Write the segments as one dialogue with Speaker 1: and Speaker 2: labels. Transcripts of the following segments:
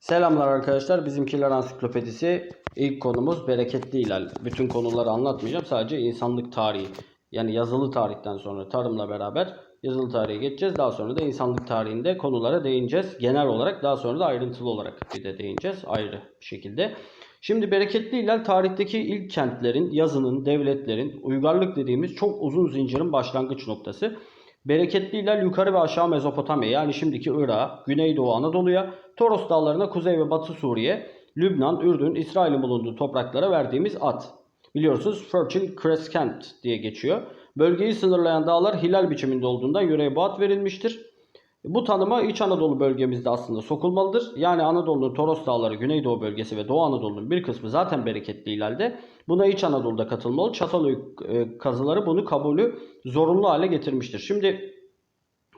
Speaker 1: Selamlar arkadaşlar. Bizimkiler Ansiklopedisi. İlk konumuz bereketli hilal. Bütün konuları anlatmayacağım. Sadece insanlık tarihi. Yani yazılı tarihten sonra tarımla beraber yazılı tarihe geçeceğiz. Daha sonra da insanlık tarihinde konulara değineceğiz. Genel olarak daha sonra da ayrıntılı olarak bir de değineceğiz. Ayrı bir şekilde. Şimdi bereketli hilal tarihteki ilk kentlerin, yazının, devletlerin, uygarlık dediğimiz çok uzun zincirin başlangıç noktası. Bereketli hilal yukarı ve aşağı Mezopotamya yani şimdiki Irak'a, Güneydoğu Anadolu'ya, Toros Dağları'na, Kuzey ve Batı Suriye, Lübnan, Ürdün, İsrail'in bulunduğu topraklara verdiğimiz ad. Biliyorsunuz Fertile Crescent diye geçiyor. Bölgeyi sınırlayan dağlar hilal biçiminde olduğundan yöreye bu ad verilmiştir. Bu tanıma İç Anadolu bölgemizde aslında sokulmalıdır. Yani Anadolu'nun Toros Dağları, Güneydoğu bölgesi ve Doğu Anadolu'nun bir kısmı zaten bereketli hilalde. Buna İç Anadolu'da katılmalı. Çatalhöyük e, kazıları bunu kabulü zorunlu hale getirmiştir. Şimdi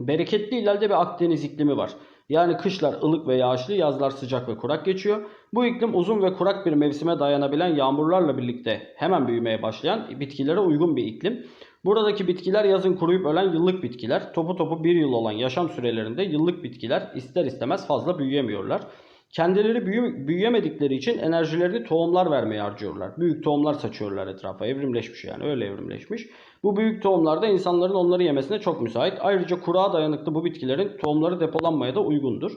Speaker 1: bereketli hilalde bir Akdeniz iklimi var. Yani kışlar ılık ve yağışlı, yazlar sıcak ve kurak geçiyor. Bu iklim uzun ve kurak bir mevsime dayanabilen yağmurlarla birlikte hemen büyümeye başlayan bitkilere uygun bir iklim. Buradaki bitkiler yazın kuruyup ölen yıllık bitkiler. Topu topu bir yıl olan yaşam sürelerinde yıllık bitkiler ister istemez fazla büyüyemiyorlar. Kendileri büyü- büyüyemedikleri için enerjilerini tohumlar vermeye harcıyorlar. Büyük tohumlar saçıyorlar etrafa. Evrimleşmiş yani öyle evrimleşmiş. Bu büyük tohumlar da insanların onları yemesine çok müsait. Ayrıca kuruğa dayanıklı bu bitkilerin tohumları depolanmaya da uygundur.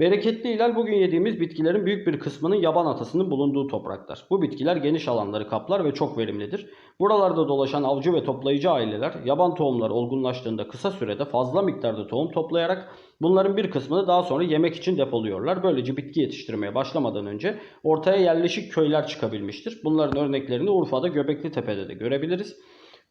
Speaker 1: Bereketli hilal bugün yediğimiz bitkilerin büyük bir kısmının yaban atasının bulunduğu topraklar. Bu bitkiler geniş alanları kaplar ve çok verimlidir. Buralarda dolaşan avcı ve toplayıcı aileler yaban tohumları olgunlaştığında kısa sürede fazla miktarda tohum toplayarak bunların bir kısmını daha sonra yemek için depoluyorlar. Böylece bitki yetiştirmeye başlamadan önce ortaya yerleşik köyler çıkabilmiştir. Bunların örneklerini Urfa'da Göbekli Tepe'de de görebiliriz.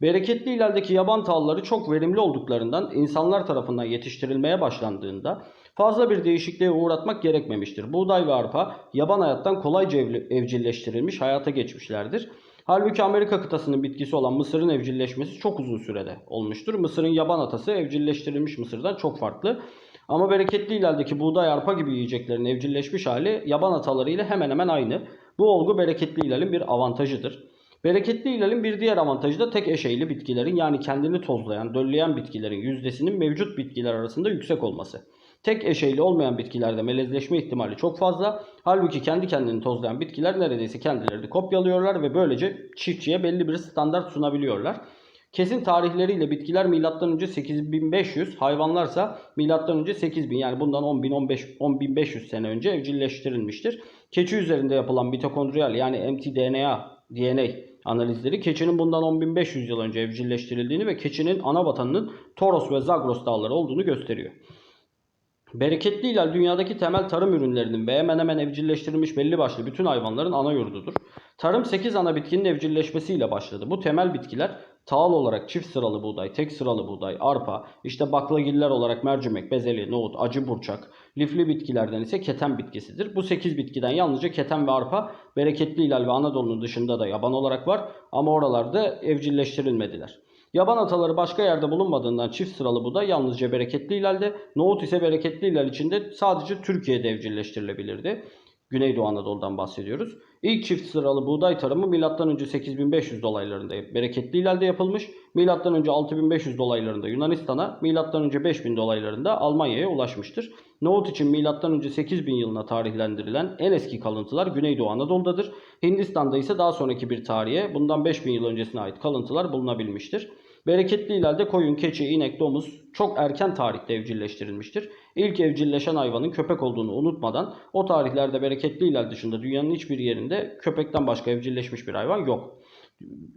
Speaker 1: Bereketli hilaldeki yaban tahılları çok verimli olduklarından insanlar tarafından yetiştirilmeye başlandığında fazla bir değişikliğe uğratmak gerekmemiştir. Buğday ve arpa yaban hayattan kolayca evcilleştirilmiş hayata geçmişlerdir. Halbuki Amerika kıtasının bitkisi olan mısırın evcilleşmesi çok uzun sürede olmuştur. Mısırın yaban atası evcilleştirilmiş mısırdan çok farklı. Ama bereketli hilaldeki buğday arpa gibi yiyeceklerin evcilleşmiş hali yaban ataları ile hemen hemen aynı. Bu olgu bereketli hilalin bir avantajıdır. Bereketli hilalin bir diğer avantajı da tek eşeyli bitkilerin yani kendini tozlayan, dölleyen bitkilerin yüzdesinin mevcut bitkiler arasında yüksek olması. Tek eşeyli olmayan bitkilerde melezleşme ihtimali çok fazla. Halbuki kendi kendini tozlayan bitkiler neredeyse kendilerini kopyalıyorlar ve böylece çiftçiye belli bir standart sunabiliyorlar. Kesin tarihleriyle bitkiler M.Ö. 8500, hayvanlarsa M.Ö. 8000 yani bundan 10.000 15 10500 sene önce evcilleştirilmiştir. Keçi üzerinde yapılan mitokondriyal yani mtDNA, DNA analizleri keçinin bundan 10.500 yıl önce evcilleştirildiğini ve keçinin ana vatanının Toros ve Zagros dağları olduğunu gösteriyor. Bereketli hilal dünyadaki temel tarım ürünlerinin ve hemen hemen evcilleştirilmiş belli başlı bütün hayvanların ana yurdudur. Tarım 8 ana bitkinin evcilleşmesiyle başladı. Bu temel bitkiler tahıl olarak çift sıralı buğday, tek sıralı buğday, arpa, işte baklagiller olarak mercimek, bezelye, nohut, acı burçak, lifli bitkilerden ise keten bitkisidir. Bu 8 bitkiden yalnızca keten ve arpa bereketli hilal ve Anadolu'nun dışında da yaban olarak var ama oralarda evcilleştirilmediler. Yaban ataları başka yerde bulunmadığından çift sıralı buğday yalnızca bereketli hilalde, nohut ise bereketli hilal içinde sadece Türkiye'de evcilleştirilebilirdi. Güneydoğu Anadolu'dan bahsediyoruz. İlk çift sıralı buğday tarımı M.Ö. 8500 dolaylarında bereketli hilalde yapılmış. M.Ö. 6500 dolaylarında Yunanistan'a, M.Ö. 5000 dolaylarında Almanya'ya ulaşmıştır. Nohut için M.Ö. 8000 yılına tarihlendirilen en eski kalıntılar Güneydoğu Anadolu'dadır. Hindistan'da ise daha sonraki bir tarihe bundan 5000 yıl öncesine ait kalıntılar bulunabilmiştir. Bereketli hilalde koyun, keçi, inek, domuz çok erken tarihte evcilleştirilmiştir. İlk evcilleşen hayvanın köpek olduğunu unutmadan o tarihlerde bereketli hilal dışında dünyanın hiçbir yerinde köpekten başka evcilleşmiş bir hayvan yok.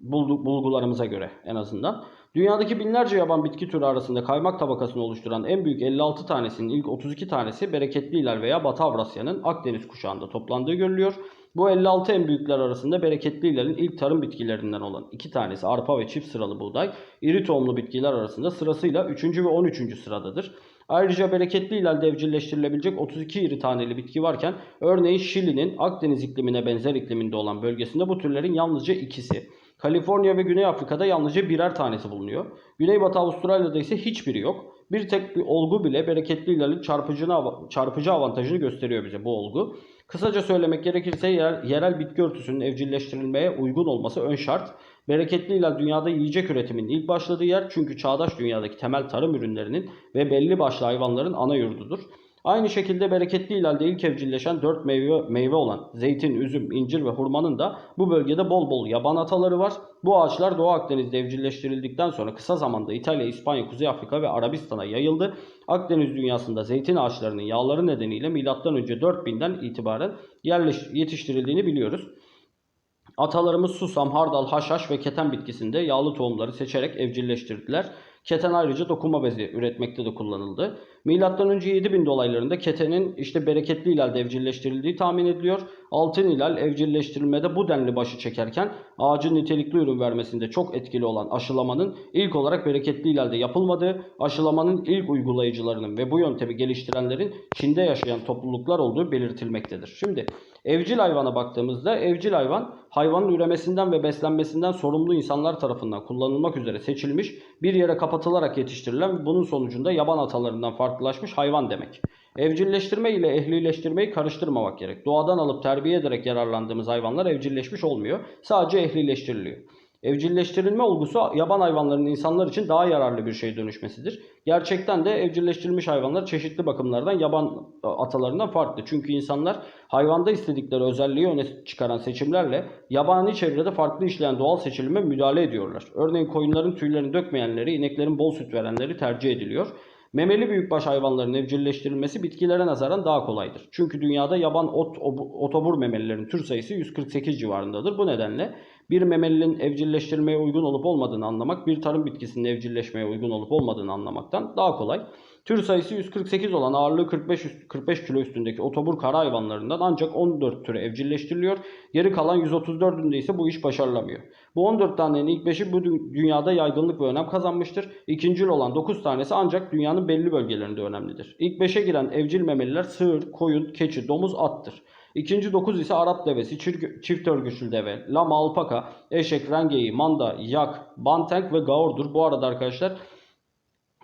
Speaker 1: Buldu- bulgularımıza göre en azından. Dünyadaki binlerce yaban bitki türü arasında kaymak tabakasını oluşturan en büyük 56 tanesinin ilk 32 tanesi bereketli hilal veya Batı Avrasya'nın Akdeniz kuşağında toplandığı görülüyor. Bu 56 en büyükler arasında bereketli hilalin ilk tarım bitkilerinden olan iki tanesi arpa ve çift sıralı buğday, iri tohumlu bitkiler arasında sırasıyla 3. ve 13. sıradadır. Ayrıca bereketli hilalde evcilleştirilebilecek 32 iri taneli bitki varken örneğin Şili'nin Akdeniz iklimine benzer ikliminde olan bölgesinde bu türlerin yalnızca ikisi. Kaliforniya ve Güney Afrika'da yalnızca birer tanesi bulunuyor. Güneybatı Avustralya'da ise hiçbiri yok. Bir tek bir olgu bile bereketli hilalin çarpıcı, avantajını gösteriyor bize bu olgu. Kısaca söylemek gerekirse yer- yerel bitki örtüsünün evcilleştirilmeye uygun olması ön şart. Bereketli hilal dünyada yiyecek üretiminin ilk başladığı yer çünkü çağdaş dünyadaki temel tarım ürünlerinin ve belli başlı hayvanların ana yurdudur. Aynı şekilde bereketli ilalde ilk evcilleşen 4 meyve, meyve olan zeytin, üzüm, incir ve hurmanın da bu bölgede bol bol yaban ataları var. Bu ağaçlar Doğu Akdeniz'de evcilleştirildikten sonra kısa zamanda İtalya, İspanya, Kuzey Afrika ve Arabistan'a yayıldı. Akdeniz dünyasında zeytin ağaçlarının yağları nedeniyle M.Ö. 4000'den itibaren yerleş, yetiştirildiğini biliyoruz. Atalarımız susam, hardal, haşhaş ve keten bitkisinde yağlı tohumları seçerek evcilleştirdiler. Keten ayrıca dokuma bezi üretmekte de kullanıldı. Milattan önce 7000 dolaylarında ketenin işte bereketli ilalde evcilleştirildiği tahmin ediliyor. Altın ilal evcilleştirilmede bu denli başı çekerken ağacın nitelikli ürün vermesinde çok etkili olan aşılamanın ilk olarak bereketli ilalde yapılmadığı, aşılamanın ilk uygulayıcılarının ve bu yöntemi geliştirenlerin Çin'de yaşayan topluluklar olduğu belirtilmektedir. Şimdi evcil hayvana baktığımızda evcil hayvan hayvanın üremesinden ve beslenmesinden sorumlu insanlar tarafından kullanılmak üzere seçilmiş bir yere kapatılarak yetiştirilen bunun sonucunda yaban atalarından farklılaşmış hayvan demek. Evcilleştirme ile ehlileştirmeyi karıştırmamak gerek. Doğadan alıp terbiye ederek yararlandığımız hayvanlar evcilleşmiş olmuyor. Sadece ehlileştiriliyor. Evcilleştirilme olgusu yaban hayvanların insanlar için daha yararlı bir şeye dönüşmesidir. Gerçekten de evcilleştirilmiş hayvanlar çeşitli bakımlardan yaban atalarından farklı. Çünkü insanlar hayvanda istedikleri özelliği öne çıkaran seçimlerle yabani çevrede farklı işleyen doğal seçilime müdahale ediyorlar. Örneğin koyunların tüylerini dökmeyenleri, ineklerin bol süt verenleri tercih ediliyor. Memeli büyükbaş hayvanların evcilleştirilmesi bitkilere nazaran daha kolaydır. Çünkü dünyada yaban ot, otobur memelilerin tür sayısı 148 civarındadır. Bu nedenle bir memelinin evcilleştirilmeye uygun olup olmadığını anlamak, bir tarım bitkisinin evcilleşmeye uygun olup olmadığını anlamaktan daha kolay. Tür sayısı 148 olan ağırlığı 45, 45 kilo üstündeki otobur kara hayvanlarından ancak 14 türü evcilleştiriliyor. Geri kalan 134'ünde ise bu iş başarılamıyor. Bu 14 tanenin ilk 5'i bu dünyada yaygınlık ve önem kazanmıştır. İkincil olan 9 tanesi ancak dünyanın belli bölgelerinde önemlidir. İlk 5'e giren evcil memeliler sığır, koyun, keçi, domuz, attır. İkinci 9 ise Arap devesi, çift örgüçlü deve, lama, alpaka, eşek, rengeyi, manda, yak, bantenk ve gaurdur. Bu arada arkadaşlar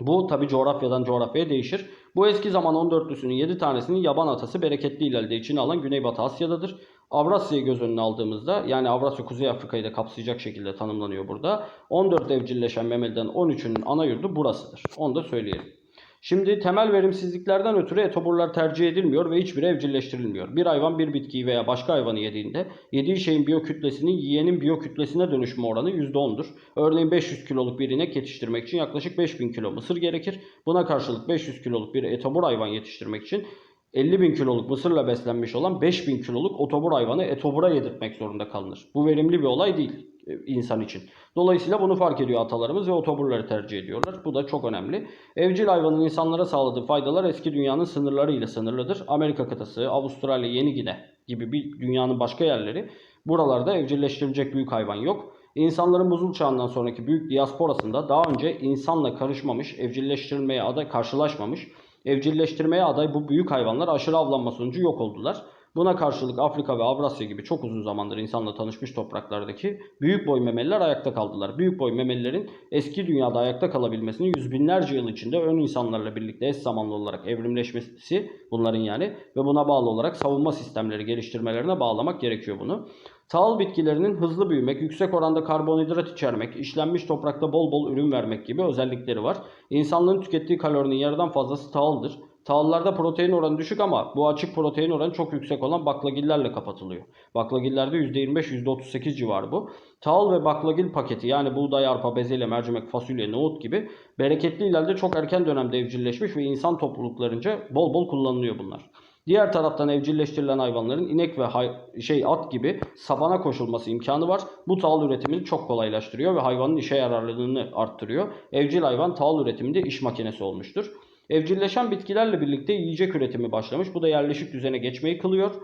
Speaker 1: bu tabi coğrafyadan coğrafyaya değişir. Bu eski zaman 14'lüsünün 7 tanesinin yaban atası bereketli ileride içine alan Güneybatı Asya'dadır. Avrasya'yı göz önüne aldığımızda yani Avrasya Kuzey Afrika'yı da kapsayacak şekilde tanımlanıyor burada. 14 evcilleşen memeliden 13'ünün ana yurdu burasıdır. Onu da söyleyelim. Şimdi temel verimsizliklerden ötürü etoburlar tercih edilmiyor ve hiçbiri evcilleştirilmiyor. Bir hayvan bir bitkiyi veya başka hayvanı yediğinde yediği şeyin biyokütlesinin yiyenin biyokütlesine dönüşme oranı %10'dur. Örneğin 500 kiloluk bir inek yetiştirmek için yaklaşık 5000 kilo mısır gerekir. Buna karşılık 500 kiloluk bir etobur hayvan yetiştirmek için 50 bin kiloluk mısırla beslenmiş olan 5 bin kiloluk otobur hayvanı etobura yedirtmek zorunda kalınır. Bu verimli bir olay değil e, insan için. Dolayısıyla bunu fark ediyor atalarımız ve otoburları tercih ediyorlar. Bu da çok önemli. Evcil hayvanın insanlara sağladığı faydalar eski dünyanın sınırları ile sınırlıdır. Amerika kıtası, Avustralya, Yeni Gine gibi bir dünyanın başka yerleri. Buralarda evcilleştirilecek büyük hayvan yok. İnsanların buzul çağından sonraki büyük diasporasında daha önce insanla karışmamış, evcilleştirilmeye aday karşılaşmamış, evcilleştirmeye aday bu büyük hayvanlar aşırı avlanma sonucu yok oldular. Buna karşılık Afrika ve Avrasya gibi çok uzun zamandır insanla tanışmış topraklardaki büyük boy memeliler ayakta kaldılar. Büyük boy memelilerin eski dünyada ayakta kalabilmesini yüz binlerce yıl içinde ön insanlarla birlikte eş zamanlı olarak evrimleşmesi bunların yani ve buna bağlı olarak savunma sistemleri geliştirmelerine bağlamak gerekiyor bunu. Tahıl bitkilerinin hızlı büyümek, yüksek oranda karbonhidrat içermek, işlenmiş toprakta bol bol ürün vermek gibi özellikleri var. İnsanlığın tükettiği kalorinin yarıdan fazlası tahıldır. Tahıllarda protein oranı düşük ama bu açık protein oranı çok yüksek olan baklagillerle kapatılıyor. Baklagillerde %25, %38 civarı bu. Tahıl ve baklagil paketi yani buğday, arpa, bezelye, mercimek, fasulye, nohut gibi bereketli ileride çok erken dönemde evcilleşmiş ve insan topluluklarınca bol bol kullanılıyor bunlar. Diğer taraftan evcilleştirilen hayvanların inek ve hay şey at gibi sabana koşulması imkanı var. Bu tahıl üretimini çok kolaylaştırıyor ve hayvanın işe yararlılığını arttırıyor. Evcil hayvan tahıl üretiminde iş makinesi olmuştur. Evcilleşen bitkilerle birlikte yiyecek üretimi başlamış. Bu da yerleşik düzene geçmeyi kılıyor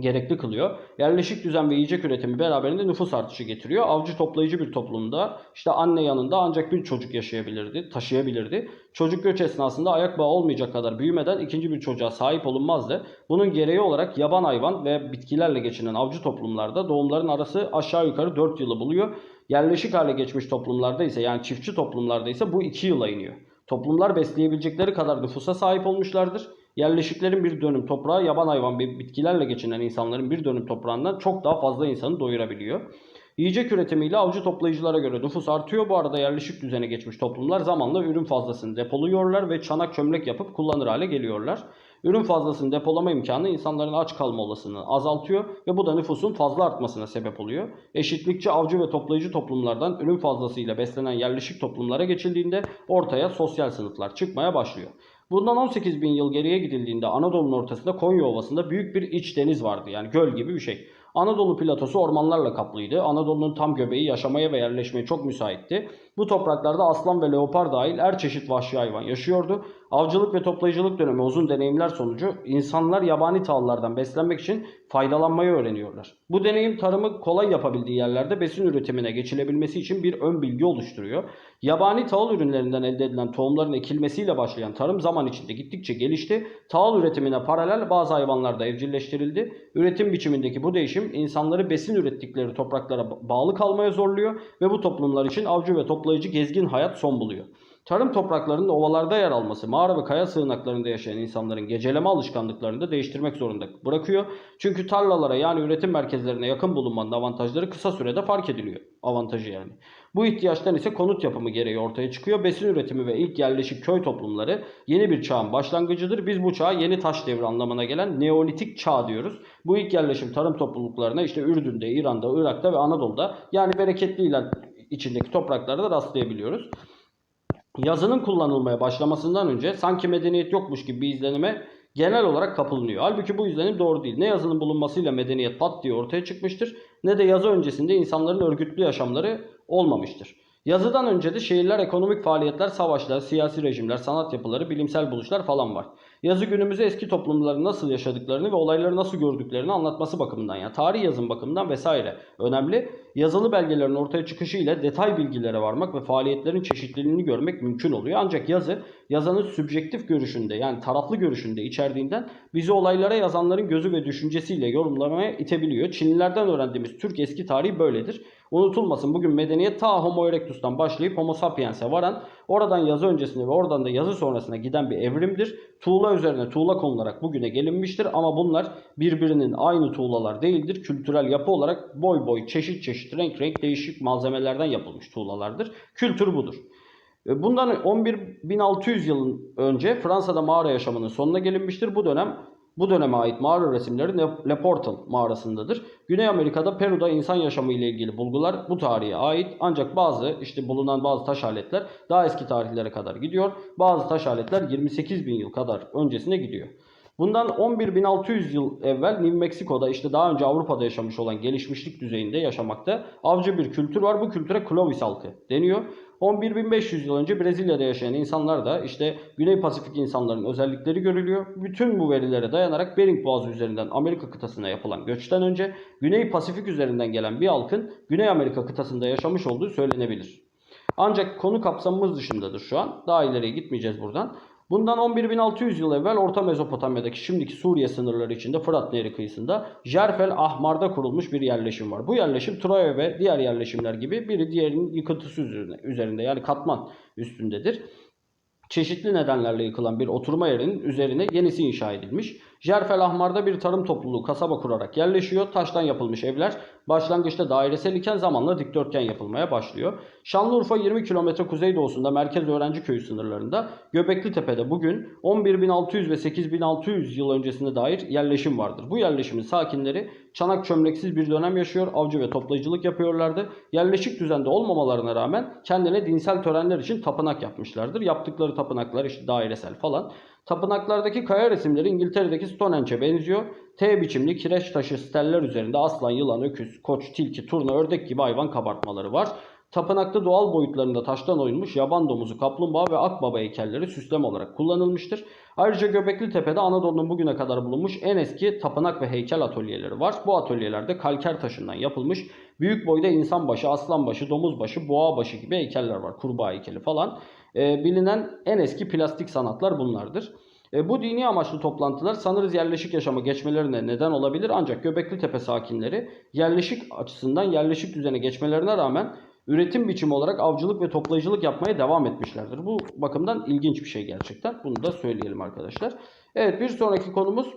Speaker 1: gerekli kılıyor. Yerleşik düzen ve yiyecek üretimi beraberinde nüfus artışı getiriyor. Avcı toplayıcı bir toplumda işte anne yanında ancak bir çocuk yaşayabilirdi, taşıyabilirdi. Çocuk göç esnasında ayak bağı olmayacak kadar büyümeden ikinci bir çocuğa sahip olunmazdı. Bunun gereği olarak yaban hayvan ve bitkilerle geçinen avcı toplumlarda doğumların arası aşağı yukarı 4 yılı buluyor. Yerleşik hale geçmiş toplumlarda ise yani çiftçi toplumlarda ise bu 2 yıla iniyor. Toplumlar besleyebilecekleri kadar nüfusa sahip olmuşlardır. Yerleşiklerin bir dönüm toprağı yaban hayvan ve bitkilerle geçinen insanların bir dönüm toprağından çok daha fazla insanı doyurabiliyor. Yiyecek üretimiyle avcı toplayıcılara göre nüfus artıyor. Bu arada yerleşik düzene geçmiş toplumlar zamanla ürün fazlasını depoluyorlar ve çanak çömlek yapıp kullanır hale geliyorlar. Ürün fazlasını depolama imkanı insanların aç kalma olasılığını azaltıyor ve bu da nüfusun fazla artmasına sebep oluyor. Eşitlikçi avcı ve toplayıcı toplumlardan ürün fazlasıyla beslenen yerleşik toplumlara geçildiğinde ortaya sosyal sınıflar çıkmaya başlıyor. Bundan 18 bin yıl geriye gidildiğinde Anadolu'nun ortasında Konya Ovası'nda büyük bir iç deniz vardı. Yani göl gibi bir şey. Anadolu platosu ormanlarla kaplıydı. Anadolu'nun tam göbeği yaşamaya ve yerleşmeye çok müsaitti. Bu topraklarda aslan ve leopar dahil her çeşit vahşi hayvan yaşıyordu. Avcılık ve toplayıcılık dönemi uzun deneyimler sonucu insanlar yabani tahıllardan beslenmek için faydalanmayı öğreniyorlar. Bu deneyim tarımı kolay yapabildiği yerlerde besin üretimine geçilebilmesi için bir ön bilgi oluşturuyor. Yabani tahıl ürünlerinden elde edilen tohumların ekilmesiyle başlayan tarım zaman içinde gittikçe gelişti. Tahıl üretimine paralel bazı hayvanlar da evcilleştirildi. Üretim biçimindeki bu değişim insanları besin ürettikleri topraklara bağlı kalmaya zorluyor ve bu toplumlar için avcı ve toplayıcı gezgin hayat son buluyor. Tarım topraklarının ovalarda yer alması mağara ve kaya sığınaklarında yaşayan insanların geceleme alışkanlıklarını da değiştirmek zorunda bırakıyor. Çünkü tarlalara yani üretim merkezlerine yakın bulunmanın avantajları kısa sürede fark ediliyor. Avantajı yani. Bu ihtiyaçtan ise konut yapımı gereği ortaya çıkıyor. Besin üretimi ve ilk yerleşik köy toplumları yeni bir çağın başlangıcıdır. Biz bu çağa yeni taş devri anlamına gelen Neolitik çağ diyoruz. Bu ilk yerleşim tarım topluluklarına işte Ürdün'de, İran'da, Irak'ta ve Anadolu'da yani bereketli ilan içindeki topraklarda rastlayabiliyoruz. Yazının kullanılmaya başlamasından önce sanki medeniyet yokmuş gibi bir izlenime genel olarak kapılınıyor. Halbuki bu izlenim doğru değil. Ne yazının bulunmasıyla medeniyet pat diye ortaya çıkmıştır ne de yazı öncesinde insanların örgütlü yaşamları olmamıştır. Yazıdan önce de şehirler, ekonomik faaliyetler, savaşlar, siyasi rejimler, sanat yapıları, bilimsel buluşlar falan var. Yazı günümüzde eski toplumların nasıl yaşadıklarını ve olayları nasıl gördüklerini anlatması bakımından yani tarih yazım bakımından vesaire önemli. Yazılı belgelerin ortaya çıkışı ile detay bilgilere varmak ve faaliyetlerin çeşitliliğini görmek mümkün oluyor. Ancak yazı yazanın sübjektif görüşünde yani taraflı görüşünde içerdiğinden bizi olaylara yazanların gözü ve düşüncesiyle yorumlamaya itebiliyor. Çinlilerden öğrendiğimiz Türk eski tarihi böyledir. Unutulmasın bugün medeniyet ta Homo erectus'tan başlayıp Homo sapiens'e varan oradan yazı öncesine ve oradan da yazı sonrasına giden bir evrimdir. Tuğla üzerine tuğla konularak bugüne gelinmiştir ama bunlar birbirinin aynı tuğlalar değildir. Kültürel yapı olarak boy boy çeşit çeşit renk renk değişik malzemelerden yapılmış tuğlalardır. Kültür budur. Bundan 11.600 yıl önce Fransa'da mağara yaşamının sonuna gelinmiştir. Bu dönem bu döneme ait mağara resimleri Le Portal mağarasındadır. Güney Amerika'da Peru'da insan yaşamı ile ilgili bulgular bu tarihe ait. Ancak bazı işte bulunan bazı taş aletler daha eski tarihlere kadar gidiyor. Bazı taş aletler 28 bin yıl kadar öncesine gidiyor. Bundan 11.600 yıl evvel New Mexico'da işte daha önce Avrupa'da yaşamış olan gelişmişlik düzeyinde yaşamakta avcı bir kültür var. Bu kültüre Clovis halkı deniyor. 11.500 yıl önce Brezilya'da yaşayan insanlar da işte Güney Pasifik insanların özellikleri görülüyor. Bütün bu verilere dayanarak Bering Boğazı üzerinden Amerika kıtasına yapılan göçten önce Güney Pasifik üzerinden gelen bir halkın Güney Amerika kıtasında yaşamış olduğu söylenebilir. Ancak konu kapsamımız dışındadır şu an. Daha ileriye gitmeyeceğiz buradan. Bundan 11.600 yıl evvel Orta Mezopotamya'daki şimdiki Suriye sınırları içinde Fırat Nehri kıyısında Jerfel Ahmar'da kurulmuş bir yerleşim var. Bu yerleşim Troya ve diğer yerleşimler gibi biri diğerinin yıkıntısı üzerinde yani katman üstündedir. Çeşitli nedenlerle yıkılan bir oturma yerinin üzerine yenisi inşa edilmiş. Jerfel Ahmar'da bir tarım topluluğu kasaba kurarak yerleşiyor. Taştan yapılmış evler başlangıçta dairesel iken zamanla dikdörtgen yapılmaya başlıyor. Şanlıurfa 20 km kuzeydoğusunda Merkez Öğrenci Köyü sınırlarında Göbekli Tepe'de bugün 11.600 ve 8.600 yıl öncesine dair yerleşim vardır. Bu yerleşimin sakinleri çanak çömleksiz bir dönem yaşıyor, avcı ve toplayıcılık yapıyorlardı. Yerleşik düzende olmamalarına rağmen kendine dinsel törenler için tapınak yapmışlardır. Yaptıkları tapınaklar işte dairesel falan. Tapınaklardaki kaya resimleri İngiltere'deki Stonehenge'e benziyor. T biçimli kireç taşı steller üzerinde aslan, yılan, öküz, koç, tilki, turna, ördek gibi hayvan kabartmaları var. Tapınakta doğal boyutlarında taştan oyulmuş yaban domuzu, kaplumbağa ve akbaba heykelleri süslem olarak kullanılmıştır. Ayrıca Göbekli Tepe'de Anadolu'nun bugüne kadar bulunmuş en eski tapınak ve heykel atölyeleri var. Bu atölyelerde kalker taşından yapılmış büyük boyda insan başı, aslan başı, domuz başı, boğa başı gibi heykeller var. Kurbağa heykeli falan. Ee, bilinen en eski plastik sanatlar bunlardır. E, bu dini amaçlı toplantılar sanırız yerleşik yaşama geçmelerine neden olabilir ancak Göbekli Tepe sakinleri yerleşik açısından yerleşik düzene geçmelerine rağmen üretim biçimi olarak avcılık ve toplayıcılık yapmaya devam etmişlerdir. Bu bakımdan ilginç bir şey gerçekten. Bunu da söyleyelim arkadaşlar. Evet bir sonraki konumuz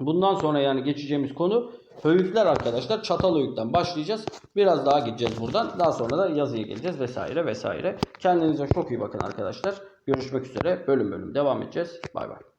Speaker 1: bundan sonra yani geçeceğimiz konu Höyükler arkadaşlar. Çatal höyükten başlayacağız. Biraz daha gideceğiz buradan. Daha sonra da yazıya geleceğiz vesaire vesaire. Kendinize çok iyi bakın arkadaşlar. Görüşmek üzere. Bölüm bölüm devam edeceğiz. Bay bay.